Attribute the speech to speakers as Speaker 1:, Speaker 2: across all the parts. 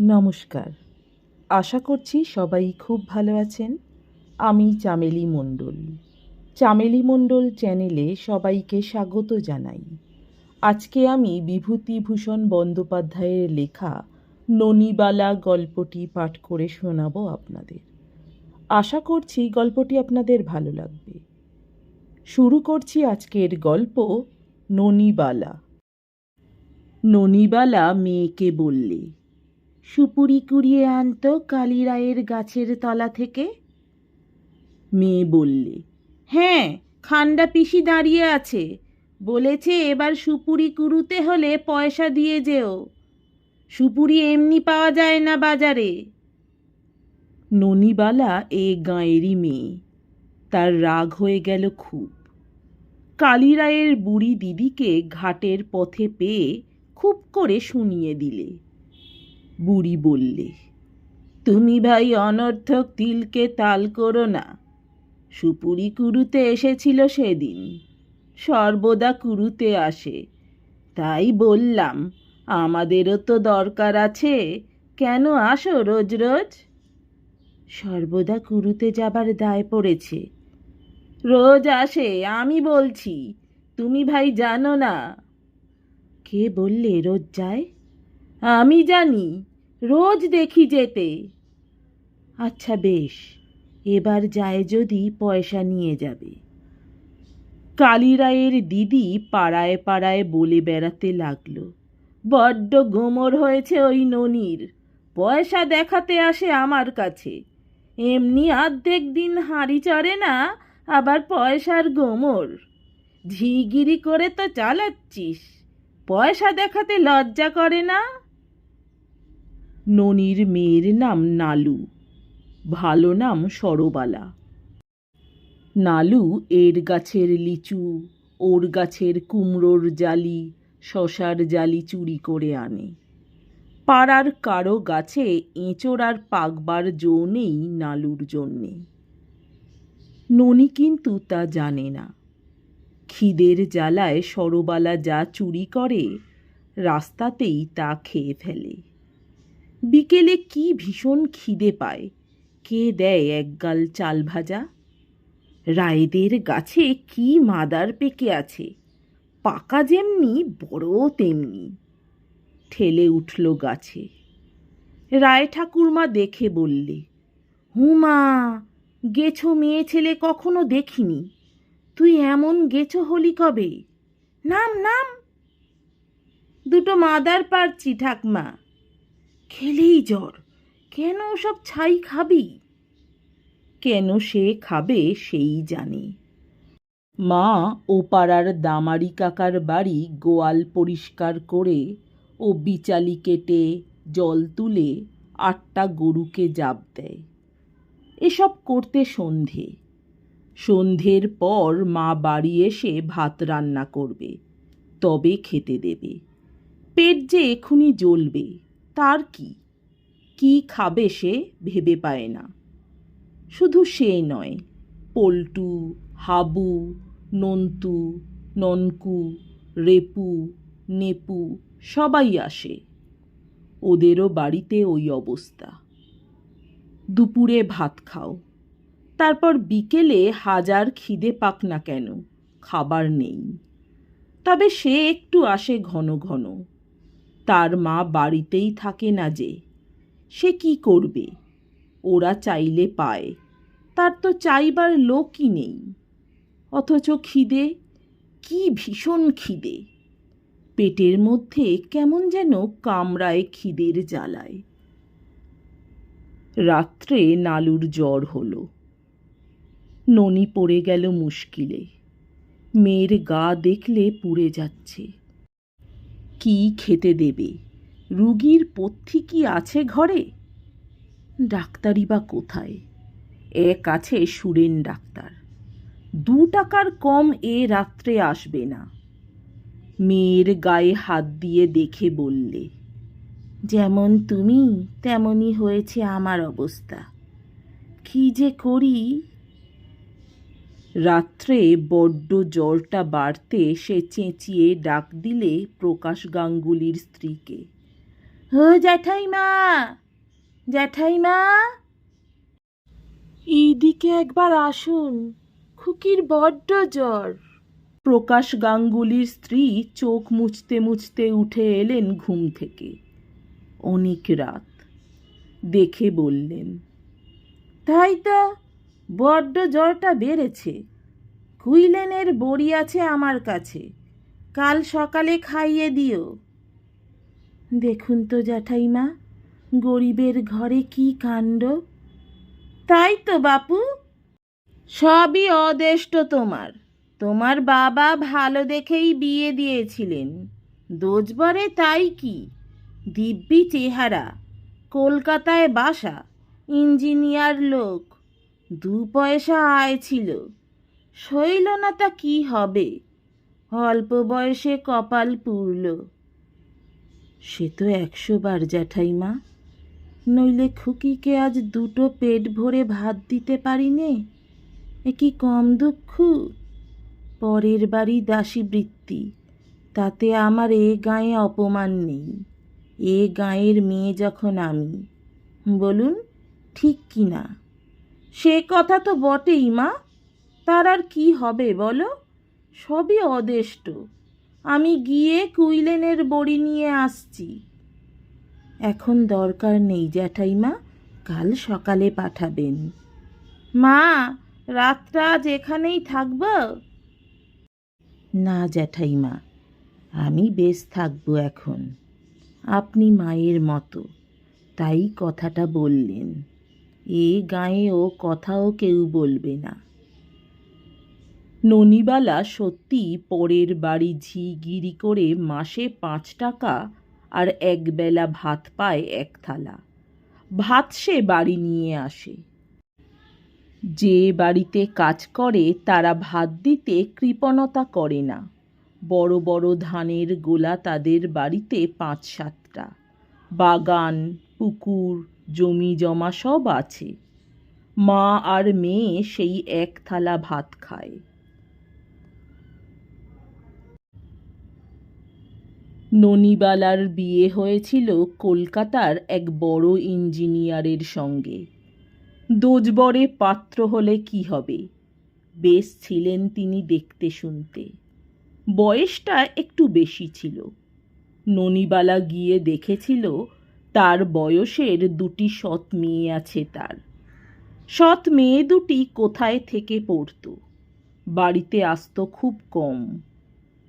Speaker 1: নমস্কার। আশা করছি সবাই খুব ভালো আছেন। আমি চামেলি মণ্ডল। চামেলি মণ্ডল চ্যানেলে সবাইকে স্বাগত জানাই। আজকে আমি বিভূতিভূষণ বন্দ্যোপাধ্যায়ের লেখা ননিবালা গল্পটি পাঠ করে শোনাবো আপনাদের। আশা করছি গল্পটি আপনাদের ভালো লাগবে। শুরু করছি আজকের গল্প ননিবালা। ননিবালা মেয়েকে বললে সুপুরি কুড়িয়ে আনতো কালীরায়ের গাছের তলা থেকে। মেয়ে বললে হ্যাঁ খান্ডা পিসি দাঁড়িয়ে আছে। বলেছে এবার সুপুরি কুড়ুতে হলে পয়সা দিয়ে যেও। সুপুরি এমনি পাওয়া যায় না বাজারে। ননিবালা এ গাঁয়েরই মেয়ে। তার রাগ হয়ে গেল খুব। কালীরায়ের বুড়ি দিদিকে ঘাটের পথে পেয়ে খুব করে শুনিয়ে দিলে। বুড়ি বললে, তুমি ভাই অনর্থক তিলকে তাল করো না। সুপুরি কুরুতে এসেছিল সেদিন, সর্বদা কুরুতে আসে। তাই বললাম, আমাদেরও তো দরকার আছে, কেন আসো রোজ রোজ? সর্বদা কুরুতে যাবার দায় পড়েছে। রোজ আসে, আমি বলছি, তুমি ভাই জানো না? কে বললে রোজ যায়? আমি জানি, রোজ দেখি যেতে। আচ্ছা বেশ, এবার যায় যদি পয়সা নিয়ে যাবে। কালীরায়ের দিদি পাড়ায় পাড়ায় বলে বেড়াতে লাগল। বড্ড গোমর হয়েছে ওই ননির, পয়সা দেখাতে আসে আমার কাছে। এমনি অর্ধেক দিন হাঁড়ি চড়ে না, আবার পয়সার গোমর। ঝিগিরি করে তো চালাচ্ছিস, পয়সা দেখাতে লজ্জা করে না? ননির মেয়ের নাম নালু। ভালো নাম সরবালা। নালু এর গাছের লিচু, ওর গাছের কুমড়োর জালি, শশার জালি চুরি করে আনে। পাড়ার কারও গাছে এঁচোড় আর পাকবার জো নেই নালুর জন্যে। ননি কিন্তু তা জানে না। খিদের জ্বালায় সরবালা যা চুরি করে, রাস্তাতেই তা খেয়ে ফেলে। বিকেলে কি ভীষণ খিদে পায়? কে দেয় একগাল চাল ভাজা? রায়েদের গাছে কি মাদার পেকে আছে? পাকা যেমনি, বড় তেমনি। ঠেলে উঠল গাছে। রায় ঠাকুরমা দেখে বললে হুমা গেছো মেয়ে ছেলে কখনো দেখিনি। তুই এমন গেছো হলি কবে? নাম নাম। দুটো মাদার পারছি ঠাকমা। খেলেই জ্বর। কেন সব ছাই খাবি? কেন সে খাবে সেই জানে। মা, ও পাড়ার দামারি কাকার বাড়ি গোয়াল পরিষ্কার করে ও বিচালি কেটে জল তুলে আটটা গরুকে জাপ দেয়। এসব করতে সন্ধে। সন্ধের পর মা বাড়ি এসে ভাত রান্না করবে, তবে খেতে দেবে। পেট যে এখুনি জ্বলবে। তার কি? কি খাবে সে ভেবে পায় না। শুধু সে নয়, পল্টু, হাবু, নন্তু, ননকু, রেপু, নেপু সবাই আসে। ওদেরও বাড়িতে ওই অবস্থা। দুপুরে ভাত খাও। তারপর বিকেলে হাজার খিদে পাক না কেন, খাবার নেই। তবে সে একটু আসে ঘন ঘন। তার মা বাড়িতেই থাকে না যে। সে কি করবে? ওরা চাইলে পায়। তার তো চাইবার লোকই নেই। অথচ খিদে, কি ভীষণ খিদে। পেটের মধ্যে কেমন যেন কামড়ায় খিদের জ্বালায়। রাত্রে নালুর জ্বর হলো। ননি পড়ে গেল মুশকিলে। মেয়ের গা দেখলে পুড়ে যাচ্ছে। কি খেতে দেবে? রুগীর পথ্যি কি আছে ঘরে? ডাক্তারই বা কোথায়? এক আছে সুরেন ডাক্তার। দু টাকার কম এ রাত্রে আসবে না। মেয়ের গায়ে হাত দিয়ে দেখে বললে, যেমন তুমি, তেমনই হয়েছে আমার অবস্থা। কি যে করি রাত্রে বড্ড জ্বরটা বাড়তে সে চেঁচিয়ে ডাক দিলে প্রকাশ গাঙ্গুলির স্ত্রীকে। ও জ্যাঠাইমা! জ্যাঠাইমা! এইদিকে একবার আসুন খুকির বড্ড জ্বর। প্রকাশ গাঙ্গুলির স্ত্রী চোখ মুছতে মুছতে উঠে এলেন ঘুম থেকে। অনেক রাত। দেখে বললেন তাই তো বড্ড জ্বরটা বেড়েছে। কুইলেনের বড়ি আছে আমার কাছে। কাল সকালে খাইয়ে দিও। দেখুন তো জ্যাঠাইমা, গরিবের ঘরে কি কাণ্ড। তাই তো বাপু। সবই অদেষ্ট তোমার। তোমার বাবা ভালো দেখেই বিয়ে দিয়েছিলেন। দোজবরে তাই কি? দিব্যি চেহারা, কলকাতায় বাসা, ইঞ্জিনিয়ার লোক। দু পয়সা আয় ছিল। সইল না তা কি হবে? অল্প বয়সে কপাল পুরল সে তো একশো বার জ্যাঠাইমা, নইলে খুকিকে আজ দুটো পেট ভরে ভাত দিতে পারি নে এ কি কম দুঃখ? পরের বাড়ি দাসী বৃত্তি, তাতে আমার এ গায়ে অপমান নেই। এ গাঁয়ের মেয়ে যখন আমি, বলুন ঠিক কি না সে কথা তো বটেই, মা। তার আর কি হবে বলো? সবই অদেষ্ট। আমি গিয়ে কুইলেনের বড়ি নিয়ে আসছি। এখন দরকার নেই জ্যাঠাইমা কাল সকালে পাঠাবেন। মা, রাতটা আজ এখানেই থাকব? না জ্যাঠাইমা আমি বেশ থাকব এখন। আপনি মায়ের মতো, তাই কথাটা বললেন। এ গায়ে ও কথাও কেউ বলবে না। ননিবালা সত্যি পরের বাড়ি ঝিগিরি করে মাসে পাঁচ টাকা আর একবেলা ভাত পায় এক থালা। ভাত সে বাড়ি নিয়ে আসে। যে বাড়িতে কাজ করে তারা ভাত দিতে কৃপণতা করে না। বড় বড় ধানের গোলা তাদের বাড়িতে পাঁচ সাতটা। বাগান, পুকুর জমি জমা সব আছে। মা আর মেয়ে সেই এক থালা ভাত খায়। ননিবালার বিয়ে হয়েছিল কলকাতার এক বড় ইঞ্জিনিয়ারের সঙ্গে। দোজবরে পাত্র হলে কি হবে? বেশ ছিলেন তিনি দেখতে শুনতে। বয়সটা একটু বেশি ছিল। ননিবালা গিয়ে দেখেছিল তার বয়সের দুটি সৎ মেয়ে আছে তার। সৎ মেয়ে দুটি কোথায় থেকে পড়তো? বাড়িতে আসতো খুব কম।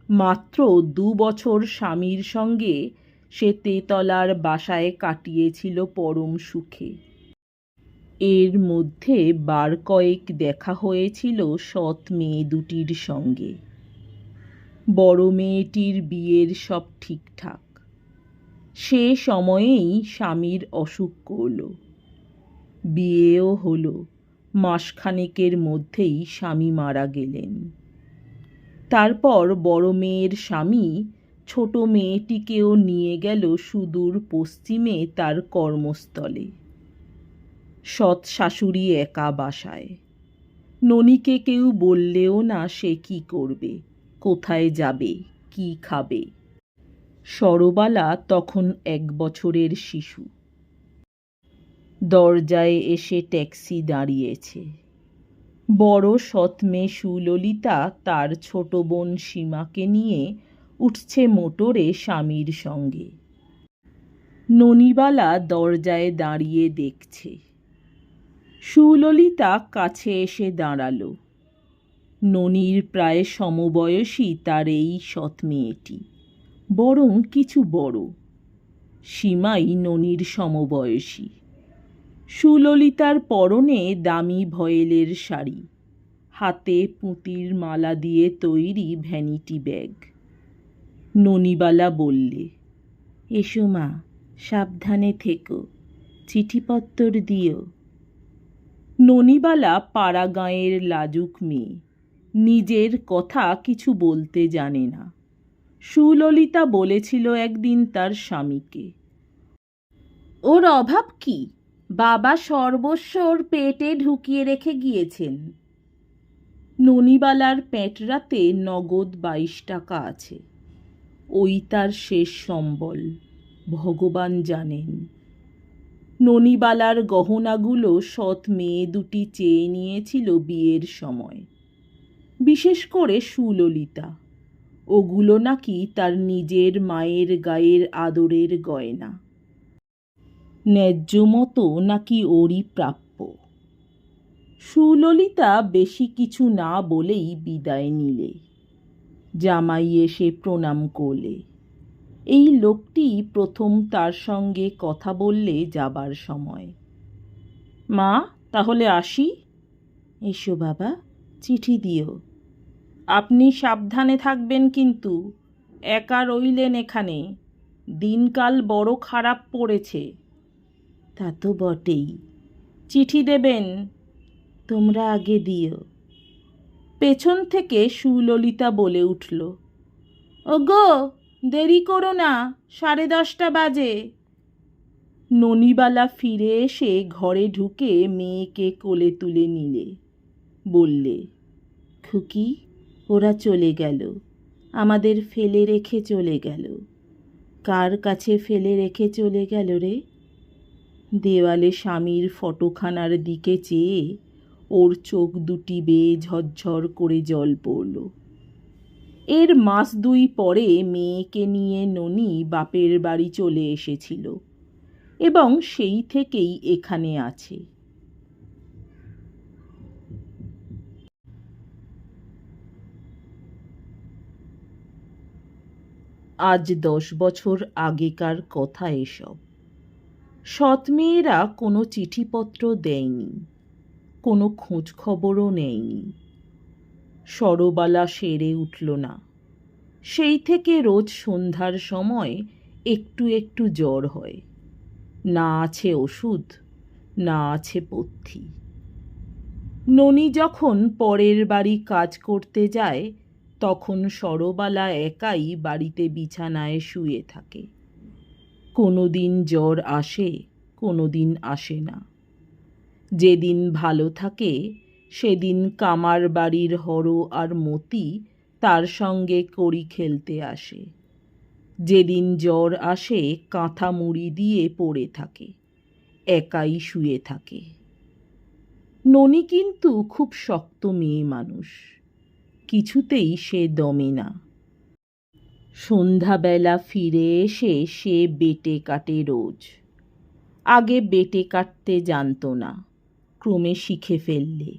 Speaker 1: মাত্র দু বছর স্বামীর সঙ্গে সে তেতলার বাসায় কাটিয়েছিল পরম সুখে। এর মধ্যে বার কয়েক দেখা হয়েছিল সৎ মেয়ে দুটির সঙ্গে। বড় মেয়েটির বিয়ের সব ঠিকঠাক। সে সময়েই স্বামীর অসুখ করল। বিয়েও হলো, মাসখানেকের মধ্যেই স্বামী মারা গেলেন। তারপর বড় মেয়ের স্বামী ছোট মেয়েটিকেও নিয়ে গেল সুদূর পশ্চিমে তার কর্মস্থলে। সৎ শাশুড়ি একা বাসায়। ননিকে কেউ বললেও না সে কি করবে, কোথায় যাবে, কি খাবে। সরবালা তখন এক বছরের শিশু। দরজায় এসে ট্যাক্সি দাঁড়িয়েছে। বড় সৎ মেয়ে সুললিতা তার ছোট বোন সীমাকে নিয়ে উঠছে মোটরে স্বামীর সঙ্গে। ননিবালা দরজায় দাঁড়িয়ে দেখছে। সুললিতা কাছে এসে দাঁড়াল। ননির প্রায় সমবয়সী তার এই সৎ মেয়েটি। বরং কিছু বড়। সীমাই ননির সমবয়সী। সুললিতার পরনে দামি ভয়েলের শাড়ি। হাতে পুঁতির মালা দিয়ে তৈরি ভ্যানিটি ব্যাগ। ননিবালা বললে, এসো মা, সাবধানে থেকো, চিঠিপত্তর দিও। ননিবালা পাড়া গাঁয়ের লাজুক মেয়ে। নিজের কথা কিছু বলতে জানে না। সুললিতা বলেছিল একদিন তার স্বামীকে। ওর অভাব কি? বাবা সর্বস্ব ওর পেটে ঢুকিয়ে রেখে গিয়েছেন। ননিবালার পেটরাতে নগদ বাইশ টাকা আছে। ওই তার শেষ সম্বল, ভগবান জানেন। ননিবালার গহনাগুলো সৎ মেয়ে দুটি চেয়ে নিয়েছিল বিয়ের সময়। বিশেষ করে সুললিতা। ওগুলো নাকি তার নিজের মায়ের গায়ের আদরের গয়না। ন্যায্য মতো নাকি ওরই প্রাপ্য। সুললিতা বেশি কিছু না বলেই বিদায় নিলে। জামাই এসে প্রণাম করলে। এই লোকটি প্রথম তার সঙ্গে কথা বললে যাবার সময়। মা, তাহলে আসি? এসো বাবা, চিঠি দিও। আপনি সাবধানে থাকবেন কিন্তু। একা রইলেন এখানে। দিনকাল বড় খারাপ পড়েছে। তা তো বটেই। চিঠি দেবেন। তোমরা আগে দিও। পেছন থেকে সুললিতা বলে উঠল, ওগো, দেরি করো না, সাড়ে দশটা বাজে। ননিবালা ফিরে এসে ঘরে ঢুকে মেয়েকে কোলে তুলে নিলে। বললে, খুকি ওরা চলে গেল। আমাদের ফেলে রেখে চলে গেল। কার কাছে ফেলে রেখে চলে গেল রে? দেওয়ালে স্বামীর ফটোখানার দিকে চেয়ে ওর চোখ দুটি বেয়ে ঝরঝর করে জল পড়ল। এর মাস দুই পরে মেয়েকে নিয়ে ননি বাপের বাড়ি চলে এসেছিল এবং সেই থেকেই এখানে আছে। আজ দশ বছর আগেকার কথা এসব। সৎ মেয়েরা কোনো চিঠিপত্র দেয়নি, কোনো খোঁজখবরও নেয়নি। সরবালা সেরে উঠল না। সেই থেকে রোজ সন্ধ্যার সময় একটু একটু জ্বর হয়। না আছে ওষুধ, না আছে পথ্যি। ননি যখন পরের বাড়ি কাজ করতে যায় তখন সরবালা একাই বাড়িতে বিছানায় শুয়ে থাকে। কোনো দিন জ্বর আসে কোনো দিন আসে না। যেদিন ভালো থাকে, সেদিন কামার বাড়ির হর আর মতি তার সঙ্গে কড়ি খেলতে আসে। যেদিন জ্বর আসে, কাঁথা মুড়ি দিয়ে পড়ে থাকে, একাই শুয়ে থাকে। ননি কিন্তু খুব শক্ত মেয়ে মানুষ। কিছুতেই সে দমে না। সন্ধ্যাবেলা ফিরে এসে সে বেটে কাটে রোজ। আগে বেটে কাটতে জানতো না, ক্রমে শিখে ফেললে।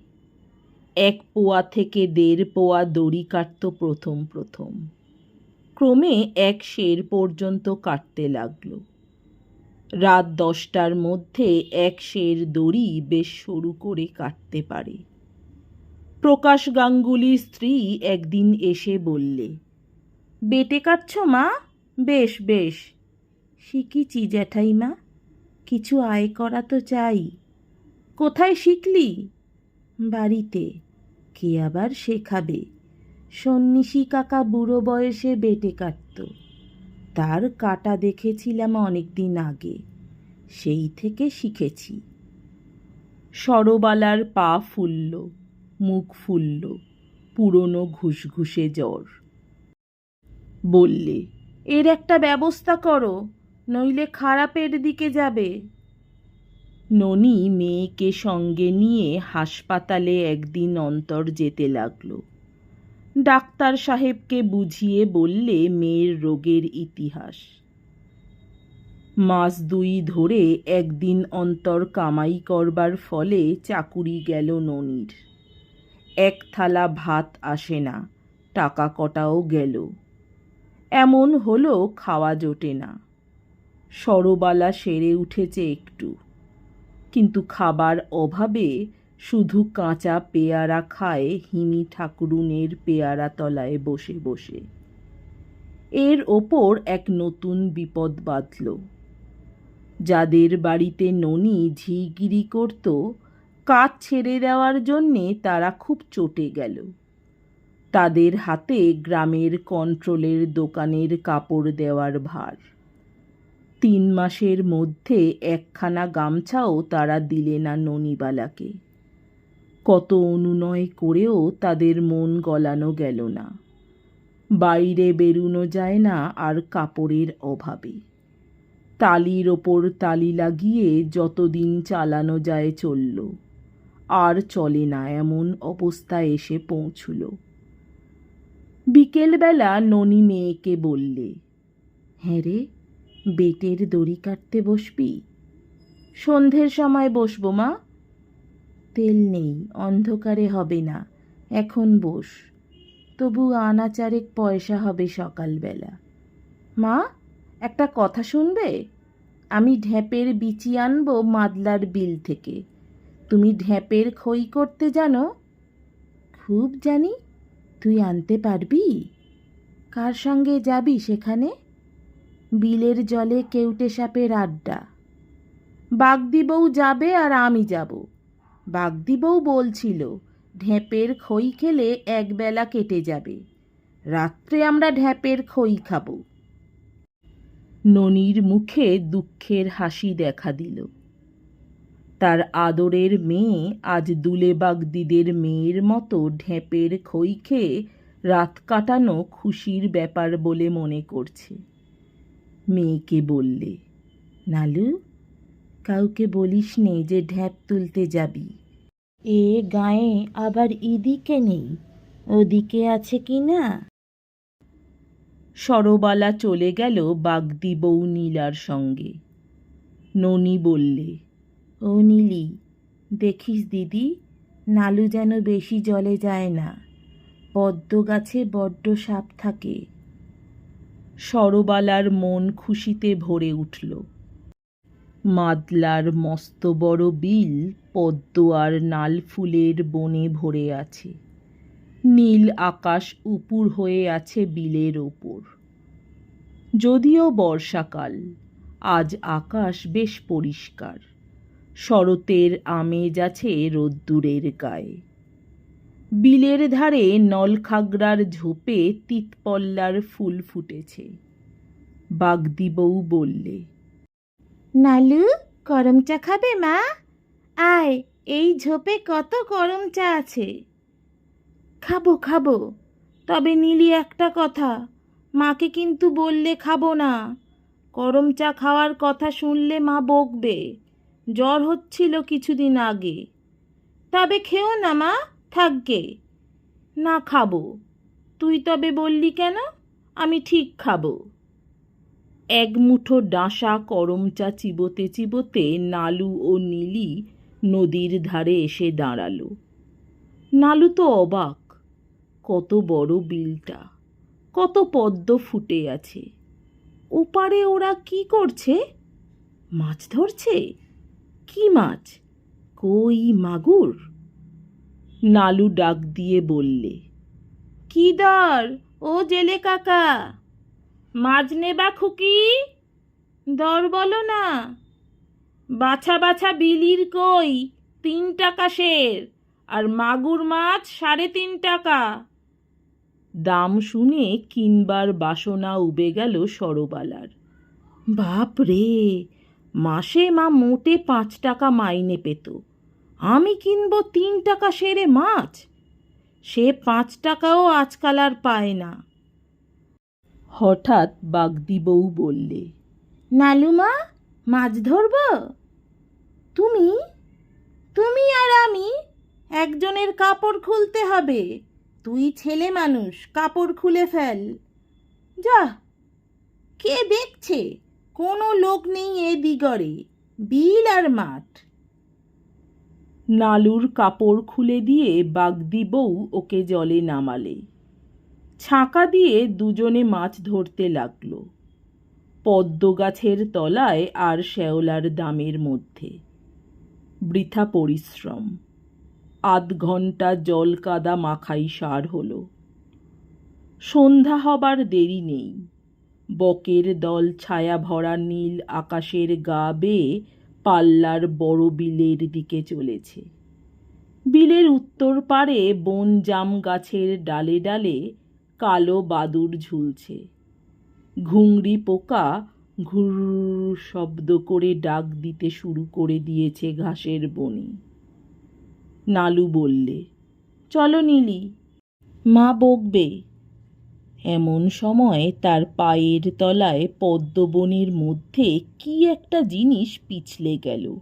Speaker 1: এক পোয়া থেকে দেড় পোয়া দড়ি কাটত প্রথম প্রথম। ক্রমে এক শের পর্যন্ত কাটতে লাগল। রাত দশটার মধ্যে এক শের দড়ি বেশ সরু করে কাটতে পারে। প্রকাশ গাঙ্গুলির স্ত্রী একদিন এসে বললে, বেটে কাটছ মা? বেশ বেশ। শিখিছি জ্যাঠাইমা? কিছু আয় করা তো চাই। কোথায় শিখলি? বাড়িতে। কে আবার শেখাবে? সন্ন্যাসী কাকা বুড়ো বয়সে বেটে কাটত। তার কাটা দেখেছিলাম অনেক দিন আগে। সেই থেকে শিখেছি। সরবালার পা ফুলল। মুখ ফুলল, পুরনো ঘুষঘুষে জ্বর। বললে, এর একটা ব্যবস্থা করো, নইলে খারাপের দিকে যাবে। ননি মেয়েকে সঙ্গে নিয়ে হাসপাতালে একদিন অন্তর যেতে লাগল। ডাক্তার সাহেবকে বুঝিয়ে বললে মেয়ের রোগের ইতিহাস। মাস দুই ধরে একদিন অন্তর কামাই করবার ফলে চাকুরি গেল ননির। এক থালা ভাত আসে না, টাকা কটাও গেল। এমন হলো খাওয়া জোটে না। সরবালা সেরে উঠেছে একটু। কিন্তু খাবার অভাবে শুধু কাঁচা পেয়ারা খায় হিমি ঠাকুরুনের পেয়ারা তলায় বসে বসে। এর ওপর এক নতুন বিপদ বাঁধল। যাদের বাড়িতে ননি ঝিগিরি করত কাজ ছেড়ে দেওয়ার জন্যে তারা খুব চটে গেল। তাদের হাতে গ্রামের কন্ট্রোলের দোকানের কাপড় দেওয়ার ভার। তিন মাসের মধ্যে একখানা গামছাও তারা দিলে না ননিবালাকে। কত অনুনয় করেও তাদের মন গলানো গেল না। বাইরে বেরুনো যায় না আর কাপড়ের অভাবে। তালির ওপর তালি লাগিয়ে যতদিন চালানো যায় চলল। আর চলে না এমন অবস্থায় এসে পৌঁছল। বিকেলবেলা ননি মেয়েকে বললে হ্যাঁ রে, বেটের দড়ি কাটতে বসবি? সন্ধ্যের সময় বসবো মা। তেল নেই, অন্ধকারে হবে না, এখন বস। তবু আনা চারেক পয়সা হবে সকালবেলা। মা, একটা কথা শুনবে? আমি ঢ্যাপের বিচি আনব মাদলার বিল থেকে। তুমি ঢ্যাপের খই করতে জানো? খুব জানি, তুই আনতে পারবি? কার সঙ্গে যাবি সেখানে? বিলের জলে কেউটে সাপের আড্ডা। বাগদি বউ যাবে আর আমি যাব। বাগদি বউ বলছিল, ঢ্যাপের খই খেলে একবেলা কেটে যাবে। রাত্রে আমরা ঢ্যাপের খই খাব। ননির মুখে দুঃখের হাসি দেখা দিল। তার আদরের মেয়ে আজ দুলে বাগদিদের মেয়ের মতো ঢ্যাপের খই খেয়ে রাত কাটানো খুশির ব্যাপার বলে মনে করছে। মেয়েকে বললে, নালু, কাউকে বলিস নে যে ঢ্যাপ তুলতে যাবি। এ গায়ে আবার ইদিকে নেই, ওদিকে আছে কি না? সরবালা চলে গেল বাগদি বউ নীলার সঙ্গে। ননি বললে ও নীলি, দেখিস দিদি, নালু যেন বেশি জলে যায় না। পদ্ম গাছে বড্ড সাপ থাকে। সরবালার মন খুশিতে ভরে উঠল। মাদলার মস্ত বড় বিল পদ্ম আর নাল ফুলের বনে ভরে আছে। নীল আকাশ উপুর হয়ে আছে বিলের ওপর। যদিও বর্ষাকাল, আজ আকাশ বেশ পরিষ্কার। শরতের আমেজ আছে রোদ্দুরের গায়ে। বিলের ধারে নলখাগড়ার ঝোপে তিতপল্লার ফুল ফুটেছে। বাগদি বউ বললে নালু গরম চা খাবে মা? আয় এই ঝোপে কত গরম চা আছে। খাব খাব তবে নীলি একটা কথা মাকে কিন্তু বললে খাব না। গরম চা খাওয়ার কথা শুনলে মা বকবে। জ্বর হচ্ছিল কিছুদিন আগে। তবে খেও না, মা, থাকগে। না খাব। তুই তবে বললি কেন? আমি ঠিক খাব। এক মুঠো ডাঁসা করমচা চিবোতে চিবোতে নালু ও নীলি নদীর ধারে এসে দাঁড়াল। নালু তো অবাক, কত বড় বিলটা, কত পদ্ম ফুটে আছে। ওপারে ওরা কি করছে? মাছ ধরছে? কি মাছ? কই মাগুর? নালু ডাক দিয়ে বললে, কি দর, ও জেলে কাকা, মাছ নেবা খুকি? দর বলো না। বাছা বাছা বিলির কই? তিন টাকা সের, আর মাগুর মাছ সাড়ে তিন টাকা। দাম শুনে কিনবার বাসনা উবে গেল সরবালার। বাপ রে মাসে মা মোটে পাঁচ টাকা মাইনে পেত। আমি কিনব তিন টাকা সেরে মাছ। সে পাঁচ টাকাও আজকাল আর পায় না। হঠাৎ বাগদি বউ বললে নালুমা মাছ ধরব? তুমি? তুমি আর আমি একজনের কাপড় খুলতে হবে। তুই ছেলে মানুষ, কাপড় খুলে ফেল। যা, কে দেখছে? কোনো লোক নেই এ দিগরে বিল আর মাঠ। নালুর কাপড় খুলে দিয়ে বাগদি বউ ওকে জলে নামালে। ছাঁকা দিয়ে দুজনে মাছ ধরতে লাগল। পদ্ম গাছের তলায় আর শ্যাওলার দামের মধ্যে। বৃথা পরিশ্রম। আধ ঘণ্টা জল কাদা মাখাই সার হলো। সন্ধ্যা হবার দেরি নেই। বকের দল ছায়া ভরা নীল আকাশের গা বেয়ে পাল্লার বড় বিলের দিকে চলেছে। বিলের উত্তর পারে বন জাম গাছের ডালে ডালে কালো বাদুর ঝুলছে। ঘুংড়ি পোকা ঘুর শব্দ করে ডাক দিতে শুরু করে দিয়েছে ঘাসের বনে। নালু বললে, চলো নীলি, মা বকবে। এমন সময় তার পায়ের তলায় পদ্মবনের মধ্যে কি একটা জিনিস পিছলে গেল।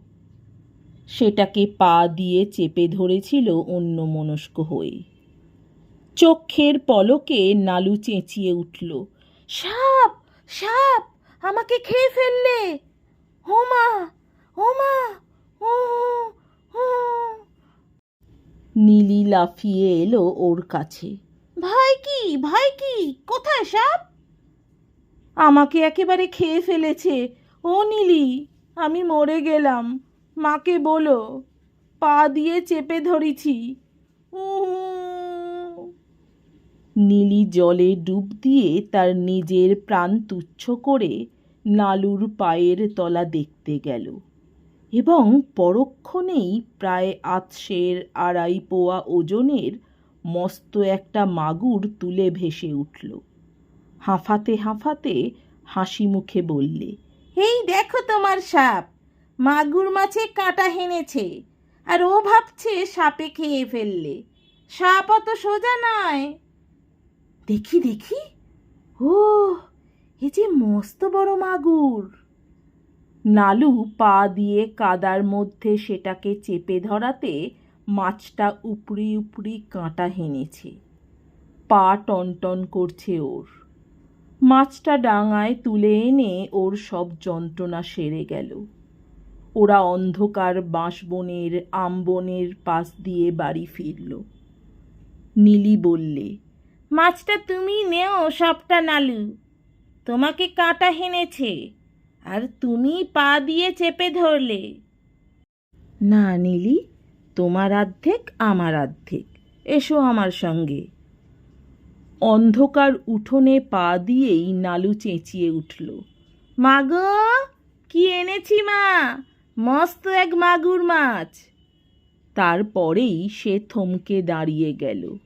Speaker 1: সেটাকে পা দিয়ে চেপে ধরেছিল অন্য মনস্ক হয়ে। চক্ষের পলকে নালু চেঁচিয়ে উঠল, সাপ সাপ, আমাকে খেয়ে ফেললে। হোমা হোমা নীলি লাফিয়ে এলো ওর কাছে। ভাই কি? ভাই কি? কোথায় সাপ? আমাকে একেবারে খেয়ে ফেলেছে। ও নীলি, আমি মরে গেলাম। মাকে বলো, পা দিয়ে চেপে ধরেছি। নীলি জলে ডুব দিয়ে তার নিজের প্রাণ তুচ্ছ করে নালুর পায়ের তলা দেখতে গেল। এবং পরক্ষণেই প্রায় আতসের আড়াই পোয়া ওজনের মস্ত একটা মাগুর তুলে ভেসে উঠল। হাঁফাতে হাঁফাতে হাসি মুখে বললে, এই দেখো তোমার সাপ, মাগুর মাছে কাঁটা হেনেছে, আর ও ভাবছে সাপে খেয়ে ফেললে। সাপ অত সোজা নয়। দেখি দেখি ও এ যে মস্ত বড় মাগুর। নালু পা দিয়ে কাদার মধ্যে সেটাকে চেপে ধরাতে মাছটা উপড়ি উপড়ি কাঁটা হেনেছে। পা টনটন করছে ওর। মাছটা ডাঙায় তুলে এনে ওর সব যন্ত্রণা সেরে গেল। ওরা অন্ধকার বাঁশবনের আমবনের পাশ দিয়ে বাড়ি ফিরল। নীলি বললে, মাছটা তুমি নেও সবটা নালু। তোমাকে কাঁটা হেনেছে আর তুমি পা দিয়ে চেপে ধরলে। না, নীলি তোমার অর্ধেক আমার অর্ধেক এসো আমার সঙ্গে। অন্ধকার উঠোনে পা দিয়েই নালু চেঁচিয়ে উঠল। মাগো, কি এনেছি মা? মস্ত এক মাগুর মাছ। তারপরেই সে থমকে দাঁড়িয়ে গেল।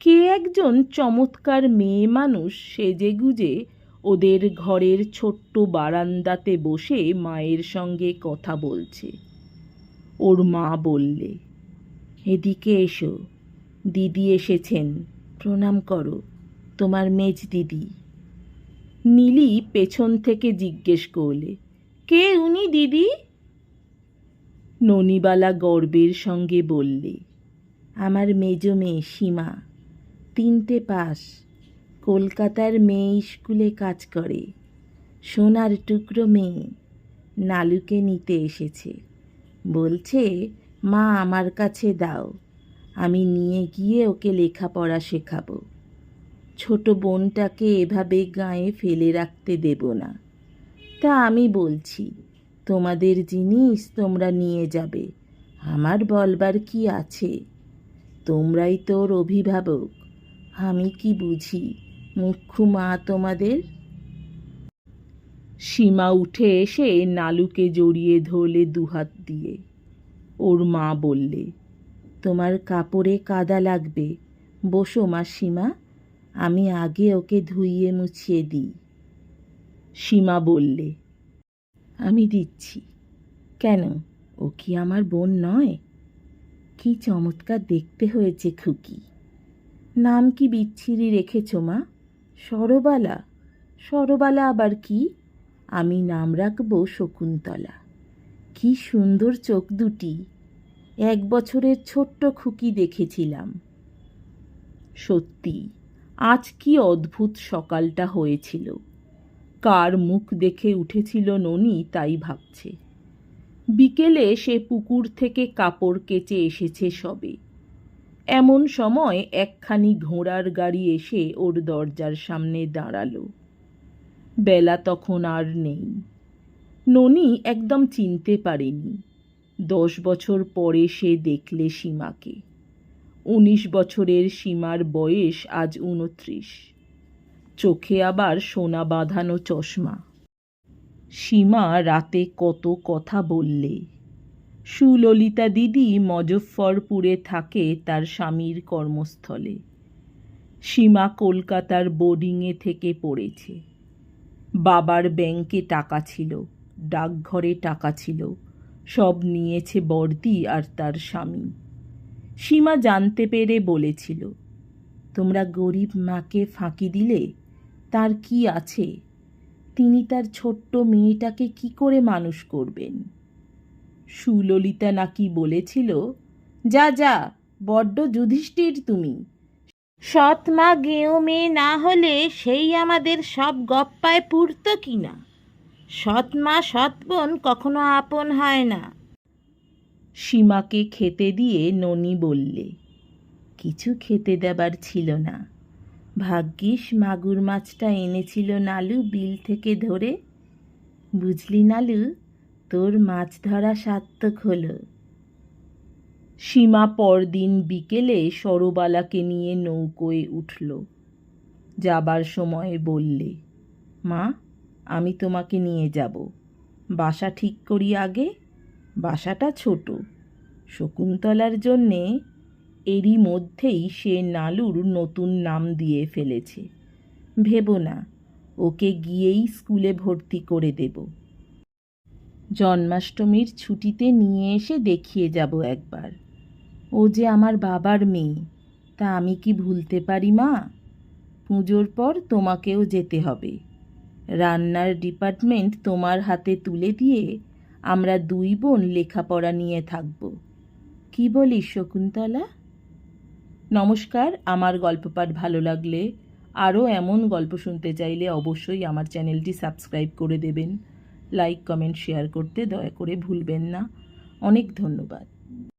Speaker 1: কে একজন চমৎকার মেয়ে মানুষ সেজেগুজে ওদের ঘরের ছোট্ট বারান্দাতে বসে মায়ের সঙ্গে কথা বলছে। ওর মা বললে, এদিকে এসো, দিদি এসেছেন, প্রণাম করো, তোমার মেজ দিদি। নীলি পেছন থেকে জিজ্ঞেস করলে, কে উনি দিদি? ননিবালা গর্বের সঙ্গে বললে, আমার মেজ মেয়ে সীমা, তিনটে পাস কলকাতার মেয়ে স্কুলে কাজ করে, সোনার টুকরো মেয়ে, নালুকে নিতে এসেছে। বলছে, মা, আমার কাছে দাও। আমি নিয়ে গিয়ে ওকে লেখাপড়া শেখাবো। ছোট বোনটাকে এভাবে গায়ে ফেলে রাখতে দেব না। তা আমি বলছি, তোমাদের জিনিস তোমরা নিয়ে যাবে। আমার বলবার কি আছে? তোমরাই তোর অভিভাবক। আমি কি বুঝি মুখ্য মা তোমাদের? সীমা উঠে এসে নালুকে জড়িয়ে ধরলে দুহাত দিয়ে। ওর মা বললে, তোমার কাপড়ে কাদা লাগবে। বসো মা সীমা, আমি আগে ওকে ধুইয়ে মুছিয়ে দিই। সীমা বললে, আমি দিচ্ছি। কেন? ও কি আমার বোন নয়? কি চমৎকার দেখতে হয়েছে খুকি। নাম কি বিচ্ছিরি রেখেছ মা? সরবালা? সরবালা আবার কি? আমি নাম রাখব শকুন্তলা। কি সুন্দর চোখ দুটি। এক বছরের ছোট্ট খুকি দেখেছিলাম। সত্যি, আজ কি অদ্ভুত সকালটা হয়েছিল। কার মুখ দেখে উঠেছিল ননি তাই ভাবছে। বিকেলে সে পুকুর থেকে কাপড় কেচে এসেছে সবে। এমন সময় একখানি ঘোড়ার গাড়ি এসে ওর দরজার সামনে দাঁড়াল। বেলা তখন আর নেই। ননি একদম চিনতে পারেনি। দশ বছর পরে সে দেখলে সীমাকে। উনিশ বছরের সীমার বয়স আজ উনত্রিশ চোখে আবার সোনা বাঁধানো চশমা। সীমা রাতে কত কথা বললে। সুললিতা দিদি মজফ্ফরপুরে থাকে তার স্বামীর কর্মস্থলে। সীমা কলকাতার বোর্ডিংয়ে থেকে পড়েছে। বাবার ব্যাংকে টাকা ছিল, ডাকঘরে টাকা ছিল, সব নিয়েছে বর্দি আর তার স্বামী। সীমা জানতে পেরে বলেছিল, তোমরা গরিব মাকে ফাঁকি দিলে, তার কি আছে? তিনি তার ছোট্ট মেয়েটাকে কি করে মানুষ করবেন? সুললিতা নাকি বলেছিল, যা যা, বড্ড যুধিষ্ঠির তুমি।
Speaker 2: সৎ মা গেঁয়ো মেয়ে না হলে সেই আমাদের সব গপ্পায় পুরত কি না সৎ মা, সৎ বোন কখনো আপন হয় না।
Speaker 1: সীমাকে খেতে দিয়ে ননি বললে, কিছু খেতে দেবার ছিল না। ভাগ্যিস মাগুর মাছটা এনেছিল নালু বিল থেকে ধরে। বুঝলি নালু, তোর মাছ ধরা সার্থক হলো। সীমা পরদিন বিকেলে সরবালাকে নিয়ে নৌকোয় উঠল। যাবার সময় বললে, মা, আমি তোমাকে নিয়ে যাব। বাসা ঠিক করি আগে, বাসাটা ছোট। শকুন্তলার জন্যে এরই মধ্যেই সে নালুর নতুন নাম দিয়ে ফেলেছে। ভেবো না, ওকে গিয়েই স্কুলে ভর্তি করে দেব। জন্মাষ্টমীর ছুটিতে নিয়ে এসে দেখিয়ে যাব একবার। ও যে আমার বাবার মেয়ে, তা আমি কি ভুলতে পারি, মা? পুজোর পর তোমাকেও যেতে হবে। রান্নার ডিপার্টমেন্ট তোমার হাতে তুলে দিয়ে আমরা দুই বোন লেখাপড়া নিয়ে থাকব। কি বলিস শকুন্তলা? নমস্কার, আমার গল্প পাঠ ভালো লাগলে আরও এমন গল্প শুনতে চাইলে অবশ্যই আমার চ্যানেলটি সাবস্ক্রাইব করে দেবেন। লাইক, কমেন্ট, শেয়ার করতে দয়া করে ভুলবেন না। অনেক ধন্যবাদ।